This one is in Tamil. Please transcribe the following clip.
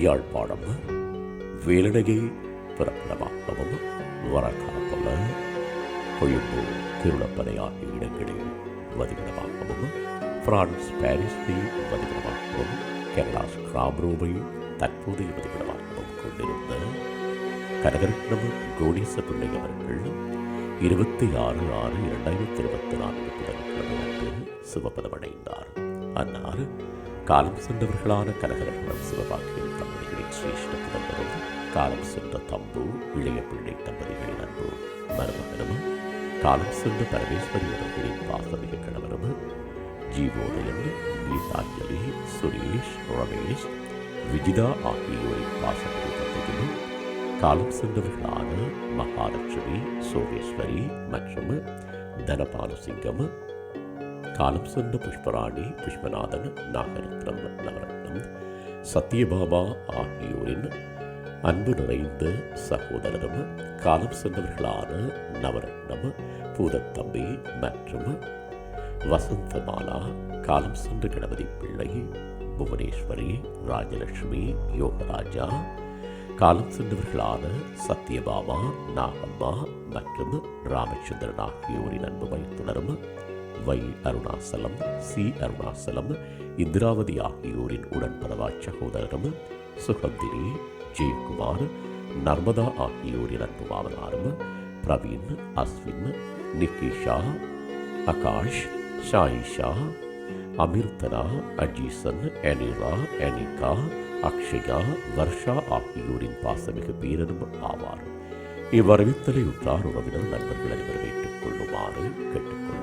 யாழ்ப்பாணம் வேலடகை பிரபலமாகவும் வரக்காப்பல கொழும்பு திருளப்பனை ஆகிய இடங்களில் வதிவிடமாகவும் பிரான்ஸ் பாரிஸை வதிவிடமாகவும் கனடா ஸ்கிராப்ரோவை தற்போதைய வதிவிடமாகவும் கொண்டிருந்த கனகரட்னம் கோணேச பிள்ளை அவர்கள் இருபத்தி ஆறு ஆறு இரண்டாயிரத்தி இருபத்தி நான்கு புதன்கிழமை அன்று சிவபதமடைந்தார். அன்னார் காலம் சென்றவர்களான கனகரட்னம் சிவபாக்கியம் தம்பதிகளின் சிரேஷ்ட புதம்பரும் காலம் சென்ற தம்பு இளைய பிள்ளை தம்பதிகளின் அன்பு மருமகனும் காலம் சென்ற பரமேஸ்வரி அவர்களின் பாசமிக கணவரும் ஜீவோதயன் கீதாஞ்சலி சுரேஷ் ரமேஷ் விஜிதா ஆகியோரின் பாசமிக தந்தையும் காலம் சென்றவர்களான மகாலட்சுமி சோமேஸ்வரி மற்றும் தனபாலசிங்கம் காலம் சென்ற புஷ்பராணி புஷ்பநாதன் நாகரத்னம் நவரத்னம் சத்யபாமா ஆகியோரின் அன்பு நிறைந்த சகோதரரும் காலம் சென்றவர்களான நவரத்னம் பூதத்தம்பி மற்றும் வசந்தமாலா காலம் சென்ற கணபதி பிள்ளை புவனேஸ்வரி ராஜலட்சுமி யோகராஜா காலம் சென்றவர்களான சத்யபாமா நாகம்மா மற்றும் ராமச்சந்திரன் ஆகியோரின் அன்பு வைத்துணரும் வை அருணாசலம் சி அருணாசலம் இந்திராவதி ஆகியோரின் உடன்பரவா சகோதரரும் சுகந்திரி ஜெயக்குமார் நர்மதா ஆகியோரின் அன்பு மாமனாரும் பிரவீன் அஸ்வின் நிக்கிஷா அகாஷ் ஷாயிஷா அமிர்தனா அஜீசன் அனிரா அனிகா அக்ஷயா வர்ஷா ஆகியோரின் பாசமிகு பேரனும் ஆவார். இவ்வரவித்தலை உற்றார் உறவினர் நண்பர்கள் அனைவருமே